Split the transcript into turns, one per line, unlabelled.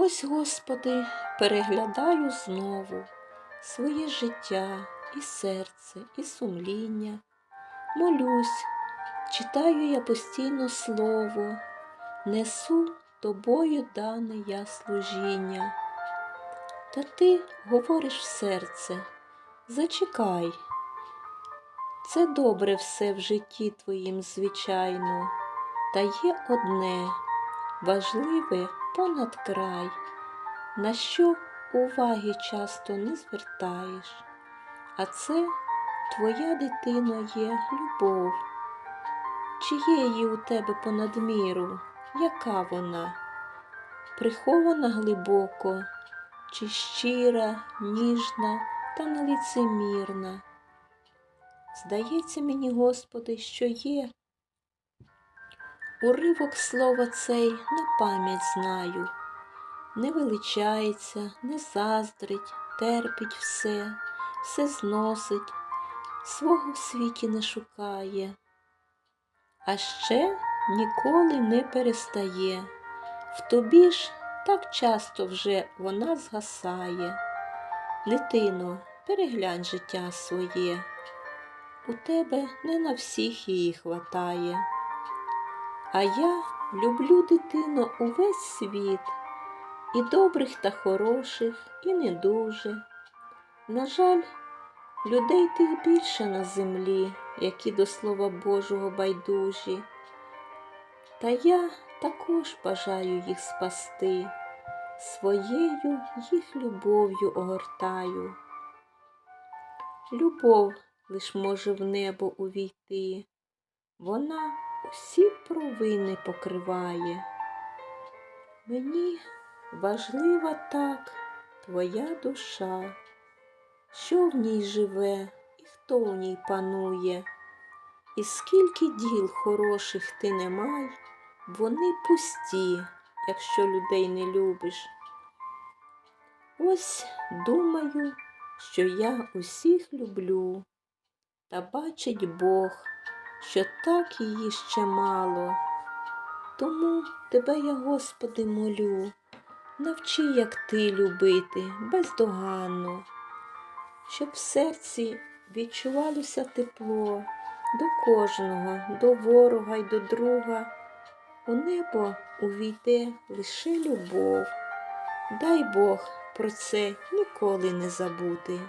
Ось, Господи, переглядаю знову своє життя і серце, і сумління. Молюсь, читаю я постійно слово, несу тобою дане я служіння. Та ти говориш в серце, зачекай. Це добре все в житті твоїм, звичайно, та є одне важливе понад край, на що уваги часто не звертаєш, а це твоя дитино є любов. Чи є її у тебе понад міру, яка вона? Прихована глибоко, чи щира, ніжна та нелицемірна? Здається мені, Господи, що є. Уривок слова цей на пам'ять знаю. Не величається, не заздрить, терпить все, все зносить, свого в світі не шукає, а ще ніколи не перестає. В тобі ж так часто вже вона згасає. Дитино, переглянь життя своє, у тебе не на всіх її хватає. А я люблю дитино увесь світ, і добрих та хороших, і не дуже. На жаль, людей тих більше на землі, які до Слова Божого байдужі. Та я також бажаю їх спасти, своєю їх любов'ю огортаю. Любов лиш може в небо увійти, вона усі провини покриває. Мені важлива так твоя душа, що в ній живе і хто в ній панує, і скільки діл хороших ти не май, вони пусті, якщо людей не любиш. Ось думаю, що я усіх люблю, та бачить Бог, що так її ще мало. Тому тебе я, Господи, молю, навчи, як ти любити бездоганно, щоб в серці відчувалося тепло до кожного, до ворога й до друга. У небо увійде лише любов. Дай Бог про це ніколи не забути.